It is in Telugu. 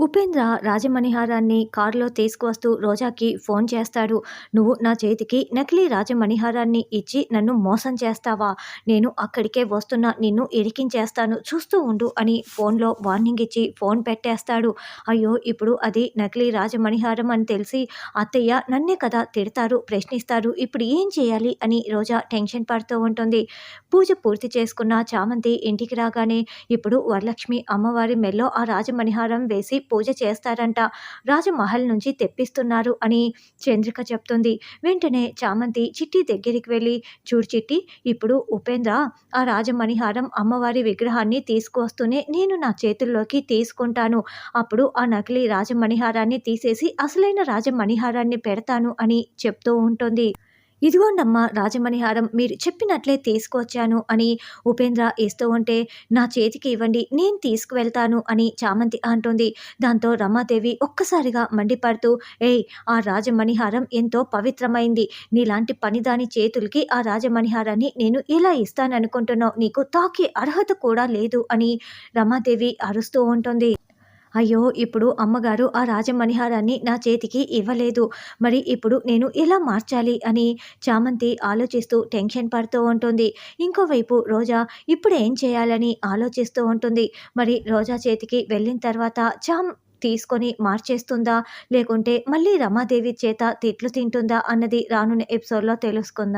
ఉపేంద్ర రాజమణిహారాన్ని కారులో తీసుకువస్తూ రోజాకి ఫోన్ చేస్తాడు. నువ్వు నా చేతికి నకిలీ రాజమణిహారాన్ని ఇచ్చి నన్ను మోసం చేస్తావా? నేను అక్కడికే వస్తున్నా నిన్ను ఇరికించేస్తాను చూస్తూ ఉండు అని ఫోన్లో వార్నింగ్ ఇచ్చి ఫోన్ పెట్టేస్తాడు. అయ్యో ఇప్పుడు అది నకిలీ రాజమణిహారం అని తెలిసి అత్తయ్య నన్నే కదా తిడతారు ప్రశ్నిస్తారు ఇప్పుడు ఏం చేయాలి అని రోజా టెన్షన్ పడుతూ ఉంటుంది. పూజ పూర్తి చేసుకున్న చామంతి ఇంటికి రాగానే ఇప్పుడు వరలక్ష్మి అమ్మవారి మెల్లో ఆ రాజమణిహారం వేసి పూజ చేస్తారంట. రాజమహల్ నుంచి తెప్పిస్తున్నారు అని చంద్రిక చెప్తుంది. వెంటనే చామంతి చిట్టి దగ్గరికి వెళ్ళి చూడు చిట్టి ఇప్పుడు ఉపేంద్ర ఆ రాజమణిహారం అమ్మవారి విగ్రహాన్ని తీసుకువస్తూనే నేను నా చేతుల్లోకి తీసుకుంటాను. అప్పుడు ఆ నకిలీ రాజమణిహారాన్ని తీసేసి అసలైన రాజమణిహారాన్ని పెడతాను అని చెప్తూ ఉంటుంది. ఇదిగోండమ్మా రాజమణిహారం మీరు చెప్పినట్లే తీసుకొచ్చాను అని ఉపేంద్ర ఇస్తూ ఉంటే నా చేతికి ఇవ్వండి నేను తీసుకువెళ్తాను అని చామంతి అంటుంది. దాంతో రమాదేవి ఒక్కసారిగా మండిపడుతూ ఏయ్ ఆ రాజమణిహారం ఎంతో పవిత్రమైంది. నీలాంటి పనిదాని చేతులకి ఆ రాజమణిహారాన్ని నేను ఎలా ఇస్తాననుకుంటున్నావు? నీకు తాకే అర్హత కూడా లేదు అని రమాదేవి అరుస్తూ ఉంటుంది. అయ్యో ఇప్పుడు అమ్మగారు ఆ రాజమణిహారాన్ని నా చేతికి ఇవ్వలేదు. మరి ఇప్పుడు నేను ఎలా మార్చాలి అని చామంతి ఆలోచిస్తూ టెన్షన్ పడుతూ ఉంటుంది. ఇంకోవైపు రోజా ఇప్పుడు ఏం చేయాలని ఆలోచిస్తూ ఉంటుంది. మరి రోజా చేతికి వెళ్ళిన తర్వాత చామ్ తీసుకొని మార్చేస్తుందా? లేకుంటే మళ్ళీ రమాదేవి చేత తిట్లు తింటుందా? అన్నది రానున్న ఎపిసోడ్లో తెలుసుకుందాం.